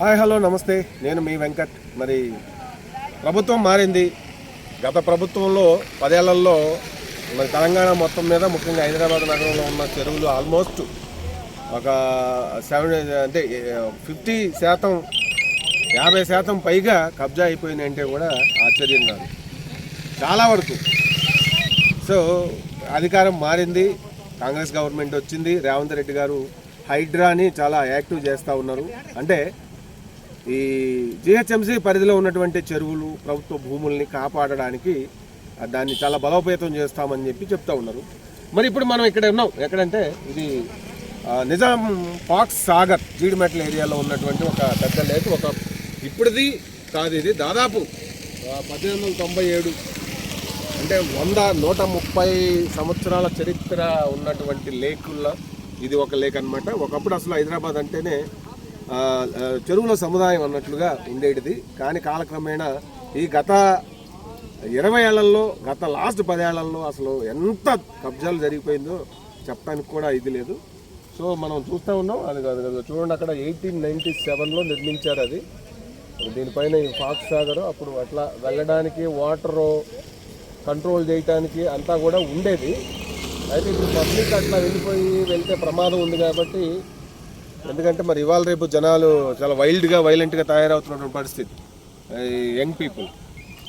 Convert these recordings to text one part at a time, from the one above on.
Hi hello నమస్తే. నేను మీ వెంకట్. మరి ప్రభుత్వం మారింది. గత ప్రభుత్వంలో పదేళ్ళలో మరి తెలంగాణ మొత్తం మీద ముఖ్యంగా హైదరాబాద్ నగరంలో ఉన్న చెరువులు ఆల్మోస్ట్ ఒక సెవెన్ అంటే ఫిఫ్టీ శాతం యాభై శాతం పైగా కబ్జా అయిపోయినాయి అంటే కూడా ఆశ్చర్యం కాదు. చాలా వరకు. సో అధికారం మారింది. కాంగ్రెస్ గవర్నమెంట్ వచ్చింది. రేవంత్ రెడ్డి గారు హైడ్రాని చాలా యాక్టివ్ చేస్తూ ఉన్నారు. అంటే ఈ జిహెచ్ఎంసీ పరిధిలో ఉన్నటువంటి చెరువులు ప్రభుత్వ భూముల్ని కాపాడడానికి దాన్ని చాలా బలోపేతం చేస్తామని చెప్పి చెప్తా ఉన్నారు. మరి ఇప్పుడు మనం ఇక్కడ ఉన్నాం. ఎక్కడంటే ఇది నిజాం పాక్స్ సాగర్ జీడిమెట్ల ఏరియాలో ఉన్నటువంటి ఒక పెద్ద లేక్ ఒక ఇప్పుడుది కాదు ఇది దాదాపు పద్దెనిమిది వందల తొంభై ఏడు అంటే వంద నూట ముప్పై సంవత్సరాల చరిత్ర ఉన్నటువంటి లేకుల్లో ఇది ఒక లేక్ అనమాట ఒకప్పుడు అసలు హైదరాబాద్ అంటేనే చెరువుల సముదాయం అన్నట్లుగా ఉండేటిది. కానీ కాలక్రమేణా ఈ గత ఇరవై ఏళ్ళలో గత లాస్ట్ పదేళ్ళలో అసలు ఎంత కబ్జాలు జరిగిపోయిందో చెప్పడానికి కూడా ఇది లేదు. సో మనం చూస్తూ ఉన్నాం. అది కాదు కదా. చూడండి అక్కడ ఎయిటీన్ నైంటీ సెవెన్లో నిర్మించారు అది. దీనిపైన ఈ ఫాక్స్ సాగర్. అప్పుడు అట్లా వెళ్ళడానికి వాటర్ కంట్రోల్ చేయడానికి అంతా కూడా ఉండేది. అయితే ఇప్పుడు పబ్లిక్ అట్లా వెళ్ళిపోయి వెళ్తే ప్రమాదం ఉంది కాబట్టి ఎందుకంటే మరి ఇవాళ రేపు జనాలు చాలా వైల్డ్గా వైలెంట్గా తయారవుతున్నటువంటి పరిస్థితి. Young people.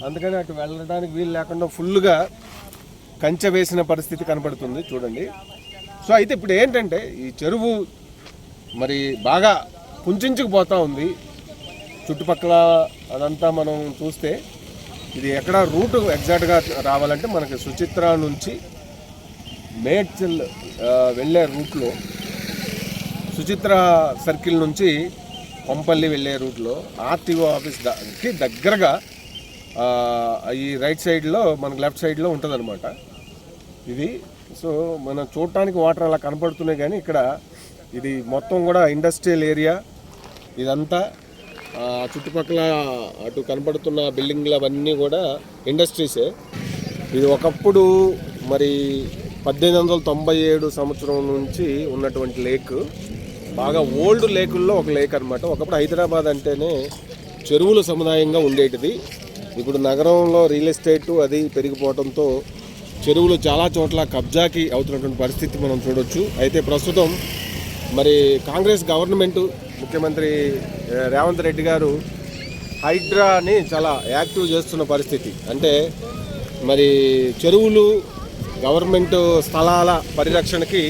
అందుకని అటు వెళ్ళడానికి వీలు లేకుండా ఫుల్గా కంచె వేసిన పరిస్థితి కనపడుతుంది చూడండి. సో అయితే ఇప్పుడు ఏంటంటే ఈ చెరువు మరి బాగా కుంచుకుపోతూ ఉంది. చుట్టుపక్కల అదంతా మనం చూస్తే ఇది ఎక్కడ రూట్ ఎగ్జాక్ట్గా రావాలంటే మనకి సుచిత్ర నుంచి మేడ్చల్ వెళ్ళే రూట్లో సుచిత్ర సర్కిల్ నుంచి కొంపల్లి వెళ్ళే రూట్లో ఆర్టీఓ ఆఫీస్కి దగ్గరగా ఈ రైట్ సైడ్లో మనకు లెఫ్ట్ సైడ్లో ఉంటుందన్నమాట. ఇది సో మనం చూడటానికి వాటర్ అలా కనపడుతున్నాయి కానీ ఇక్కడ ఇది మొత్తం కూడా ఇండస్ట్రియల్ ఏరియా. ఇదంతా చుట్టుపక్కల అటు కనపడుతున్న బిల్డింగ్లు అవన్నీ కూడా ఇండస్ట్రీసే. ఇది ఒకప్పుడు మరి పద్దెనిమిది వందల తొంభై ఏడు సంవత్సరం నుంచి ఉన్నటువంటి లేక్. బాగా ఓల్డ్ లేకుల్లో ఒక లేక్ అనమాట ఒకప్పుడు హైదరాబాద్ అంటేనే చెరువుల సముదాయంగా ఉండేటిది. ఇప్పుడు నగరంలో రియల్ ఎస్టేట్ అది పెరిగిపోవడంతో చెరువులు చాలా చోట్ల కబ్జాకి అవుతున్నటువంటి పరిస్థితి మనం చూడొచ్చు. అయితే ప్రస్తుతం మరి కాంగ్రెస్ గవర్నమెంట్ ముఖ్యమంత్రి రేవంత్ రెడ్డి గారు హైడ్రాని చాలా యాక్టివ్ చేస్తున్న పరిస్థితి. అంటే మరి చెరువులు గవర్నమెంట్ స్థలాల పరిరక్షణకి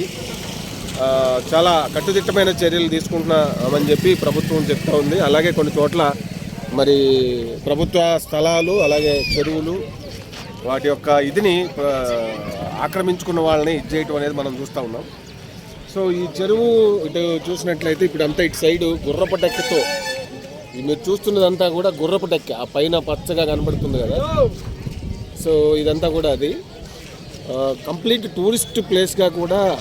చాలా కట్టుదిట్టమైన చర్యలు తీసుకుంటున్నామని చెప్పి ప్రభుత్వం చెప్తా ఉంది. అలాగే కొన్ని చోట్ల మరి ప్రభుత్వ స్థలాలు అలాగే చెరువులు వాటి యొక్క ఇదిని ఆక్రమించుకున్న వాళ్ళని ఇది చేయటం అనేది మనం చూస్తూ ఉన్నాం. సో ఈ చెరువు ఇటు చూసినట్లయితే ఇప్పుడు అంతా ఇటు సైడు గుర్రపు డెక్కతో మీరు చూస్తున్నదంతా కూడా గుర్రపు డెక్క ఆ పైన పచ్చగా కనబడుతుంది కదా. సో ఇదంతా కూడా అది. కంప్లీట్ టూరిస్ట్ ప్లేస్గా కూడా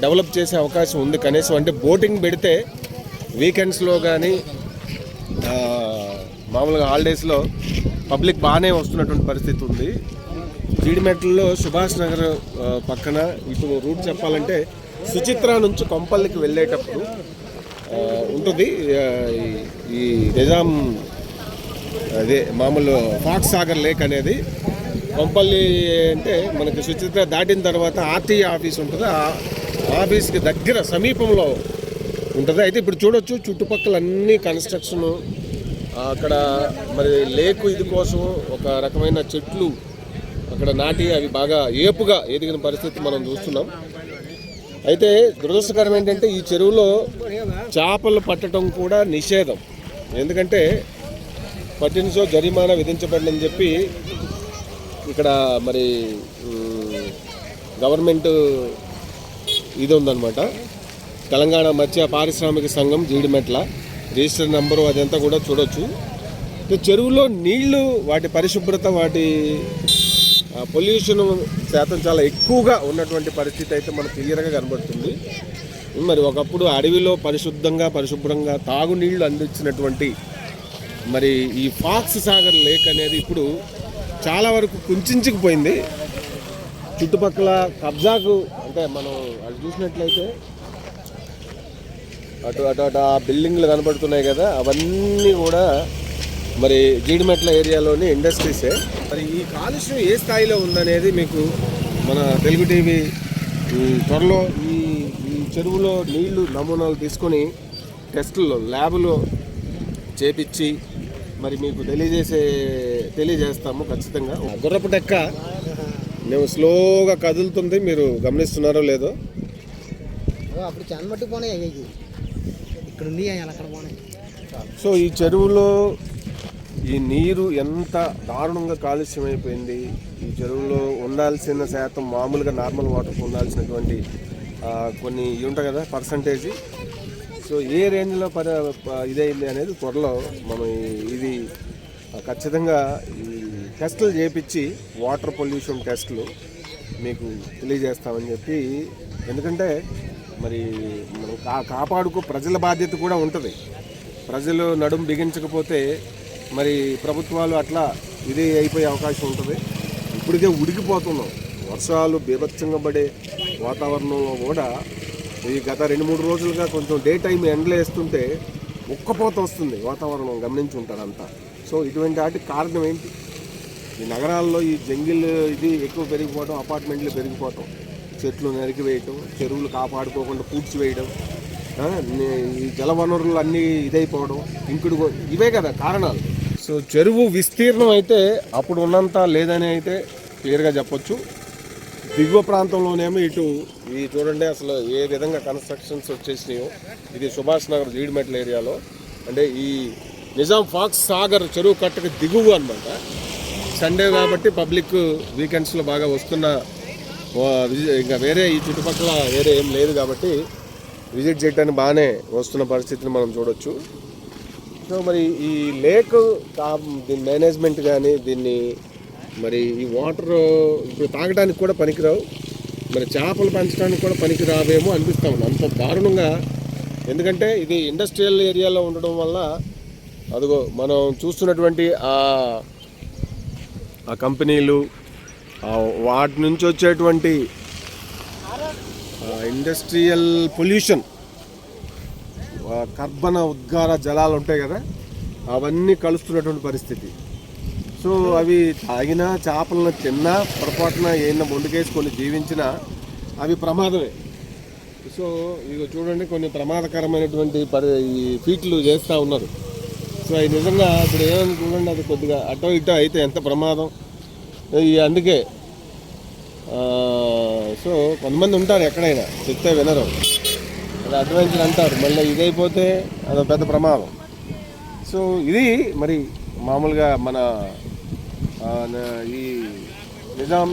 డెవలప్ చేసే అవకాశం ఉంది. కనీసం అంటే బోటింగ్ పెడితే వీకెండ్స్లో కానీ మామూలుగా హాలిడేస్లో పబ్లిక్ బాగానే వస్తున్నటువంటి పరిస్థితి ఉంది. జీడిమెట్లలో సుభాష్ నగర్ పక్కన ఇప్పుడు రూట్ చెప్పాలంటే సుచిత్ర నుంచి కొంపల్లికి వెళ్ళేటప్పుడు ఉంటుంది. ఈ- ఈ నిజాం అదే మామూలు ఫాక్స్ సాగర్ లేక్ అనేది కొంపల్లి అంటే మనకి సుచిత్ర దాటిన తర్వాత ఆర్టీఏ ఆఫీస్ ఉంటుంది. ఆ ఆఫీస్కి దగ్గర సమీపంలో ఉంటుంది. అయితే ఇప్పుడు చూడొచ్చు చుట్టుపక్కల అన్ని కన్స్ట్రక్షన్ అక్కడ మరి లేకు ఇది కోసం ఒక రకమైన చెట్లు అక్కడ నాటి అవి బాగా ఏపుగా ఎదిగిన పరిస్థితి మనం చూస్తున్నాం. అయితే దురదృష్టకరం ఏంటంటే ఈ చెరువులో చేపలు పట్టడం కూడా నిషేధం. ఎందుకంటే పట్టినచో జరిమానా విధించబడిందని చెప్పి ఇక్కడ మరి గవర్నమెంట్ ఇది ఉందన్నమాట తెలంగాణ మత్స్య పారిశ్రామిక సంఘం జీడిమెట్ల. రిజిస్టర్ నెంబరు అదంతా కూడా చూడొచ్చు. చెరువులో నీళ్ళు వాటి పరిశుభ్రత వాటి పొల్యూషన్ శాతం చాలా ఎక్కువగా ఉన్నటువంటి పరిస్థితి అయితే మనకు క్లియర్గా కనబడుతుంది. మరి ఒకప్పుడు అడవిలో పరిశుద్ధంగా పరిశుభ్రంగా తాగునీళ్ళు అందించినటువంటి మరి ఈ ఫాక్స్ సాగర్ లేక్ అనేది ఇప్పుడు చాలా వరకు కుంచుకుపోయింది చుట్టుపక్కల కబ్జాకు అంటే మనం అది చూసినట్లయితే అటు అటు అటు ఆ బిల్డింగ్లు కనబడుతున్నాయి కదా అవన్నీ కూడా మరి జీడిమెట్ల ఏరియాలోని ఇండస్ట్రీసే. మరి ఈ కాలుష్యం ఏ స్థాయిలో ఉందనేది మీకు మన తెలుగు టీవీ ఈ త్వరలో ఈ ఈ చెరువులో నీళ్ళు నమూనాలు తీసుకొని టెస్టుల్లో ల్యాబ్లో చేపించి మరి మీకు తెలియజేసే తెలియజేస్తాము ఖచ్చితంగా. గుర్రపు టెక్క మేము స్లోగా కదులుతుంది మీరు గమనిస్తున్నారో లేదో. అప్పుడు చాలా మట్టుకు పోనాయి. ఇక్కడ ఉంది అక్కడ పోనాయి. సో ఈ చెరువులో ఈ నీరు ఎంత దారుణంగా కాలుష్యం అయిపోయింది ఈ చెరువులో ఉండాల్సిన శాతం మామూలుగా నార్మల్ వాటర్కి ఉండాల్సినటువంటి ఆ, కొన్ని ఉంటాయి కదా పర్సంటేజ్. సో ఏ రేంజ్లో పరి ప- ఇదైంది అనేది త్వరలో మనం ఇది ఖచ్చితంగా ఈ టెస్టులు చేపించి వాటర్ పొల్యూషన్ టెస్టులు మీకు తెలియజేస్తామని చెప్పి ఎందుకంటే మరి మనం కా కాపాడుకో ప్రజల బాధ్యత కూడా ఉంటుంది. ప్రజలు నడుం బిగించకపోతే మరి ప్రభుత్వాలు అట్లా ఇది అయిపోయే అవకాశం ఉంటుంది. ఇప్పటికే ఉడికిపోతున్నాం. వర్షాలు బీభత్సంగా పడే వాతావరణంలో కూడా ఈ గత రెండు మూడు రోజులుగా కొంచెం డే టైం ఎండలు వేస్తుంటే ఉక్కపోత వస్తుంది వాతావరణం గమనించి ఉంటారు అంతా. సో ఇటువంటి వాటికి కారణం ఏంటి? ఈ నగరాల్లో ఈ జంగిల్ ఇది ఎక్కువ పెరిగిపోవడం అపార్ట్మెంట్లు పెరిగిపోవటం. చెట్లు నరికివేయటం చెరువులు కాపాడుకోకుండా పూడ్చివేయడం ఈ జలవనరులు అన్నీ ఇదైపోవడం ఇంకుడు ఇవే కదా కారణాలు. సో చెరువు విస్తీర్ణం అయితే అప్పుడు ఉన్నంత లేదని అయితే క్లియర్గా చెప్పొచ్చు. దిగువ ప్రాంతంలోనేమో ఇటు ఇది చూడండి అసలు ఏ విధంగా కన్స్ట్రక్షన్స్ వచ్చేసినాయో. ఇది సుభాష్ నగర్ జీడిమెట్ల ఏరియాలో. అంటే ఈ నిజాం ఫాక్స్ సాగర్ చెరువు కట్టకు దిగువ అనమాట సండే కాబట్టి పబ్లిక్ వీకెండ్స్లో బాగా వస్తున్న విజి- ఇంకా వేరే ఈ చుట్టుపక్కల వేరే ఏం లేదు కాబట్టి విజిట్ చేయడానికి బాగానే వస్తున్న పరిస్థితిని మనం చూడొచ్చు. సో మరి ఈ లేక్ దీని మేనేజ్మెంట్ కానీ దీన్ని మరి ఈ వాటర్ ఇప్పుడు తాగడానికి కూడా పనికిరావు. మరి చేపలు పెంచడానికి కూడా పనికి రావేమో అనిపిస్తా ఉంది. అంత దారుణంగా ఎందుకంటే ఇది ఇండస్ట్రియల్ ఏరియాలో ఉండడం వల్ల అదిగో మనం చూస్తున్నటువంటి ఆ ఆ కంపెనీలు వాటి నుంచి వచ్చేటువంటి ఇండస్ట్రియల్ పొల్యూషన్ కర్బన ఉద్గార జలాలు ఉంటాయి కదా అవన్నీ కలుస్తున్నటువంటి పరిస్థితి. సో అవి తాగినా చేపలను తిన్నా పొరపాటున ఏమైనా ముందుకేసుకొని జీవించినా అవి ప్రమాదమే. సో ఇక చూడండి కొన్ని ప్రమాదకరమైనటువంటి పరి ఈ ఫీట్లు చేస్తూ ఉన్నారు. సో అవి నిజంగా ఇప్పుడు ఏమని చూడండి అది కొద్దిగా అటో ఇటో అయితే ఎంత ప్రమాదం. ఈ అందుకే సో కొంతమంది ఉంటారు ఎక్కడైనా చెప్తే వినరు. అది అడ్వెంచర్ అంటారు. మళ్ళీ ఇదైపోతే అది పెద్ద ప్రమాదం. సో ఇది మరి మామూలుగా మన ఈ నిజాం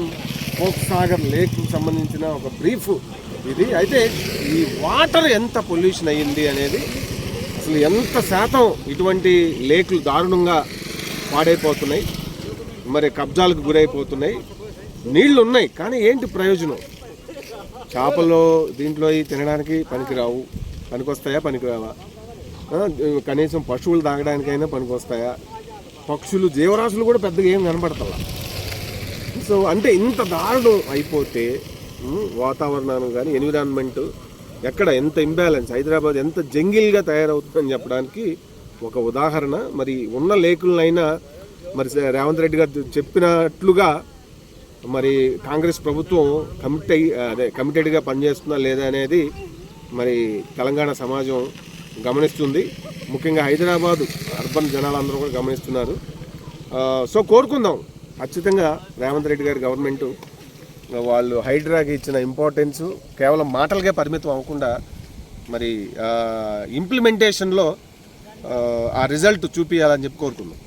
కోక్సాగర్ లేక్కి సంబంధించిన ఒక బ్రీఫ్ ఇది. అయితే ఈ వాటర్ ఎంత పొల్యూషన్ అయ్యింది అనేది అసలు ఎంత శాతం ఇటువంటి లేకులు దారుణంగా పాడైపోతున్నాయి మరి కబ్జాలకు గురైపోతున్నాయి. నీళ్ళు ఉన్నాయి కానీ ఏంటి ప్రయోజనం? చేపలు దీంట్లో తినడానికి పనికిరావు. పనికొస్తాయా పనికిరావా? కనీసం పశువులు తాగడానికైనా పనికొస్తాయా? పక్షులు జీవరాశులు కూడా పెద్దగా ఏం కనబడతలా సో అంటే ఇంత దారుణం అయిపోతే ఉమ్, వాతావరణాన్ని కానీ ఎన్విరాన్మెంట్ ఎక్కడ ఎంత ఇంబ్యాలెన్స్ హైదరాబాద్ ఎంత జంగిల్గా తయారవుతుందని చెప్పడానికి ఒక ఉదాహరణ. మరి ఉన్న లేకులనైనా మరి రేవంత్ రెడ్డి గారు చెప్పినట్లుగా మరి కాంగ్రెస్ ప్రభుత్వం కమిట్ అదే కమిటెడ్గా పనిచేస్తుందా లేదా అనేది మరి తెలంగాణ సమాజం గమనిస్తుంది. ముఖ్యంగా హైదరాబాదు అర్బన్ జనాలందరూ కూడా గమనిస్తున్నారు. సో కోరుకుందాం. ఖచ్చితంగా రేవంత్ రెడ్డి గారి గవర్నమెంట్ వాళ్ళు హైడ్రాకి ఇచ్చిన ఇంపార్టెన్స్ కేవలం మాటలకే పరిమితం అవ్వకుండా మరి ఇంప్లిమెంటేషన్లో ఆ రిజల్ట్ చూపించాలని చెప్పి కోరుకుందాం.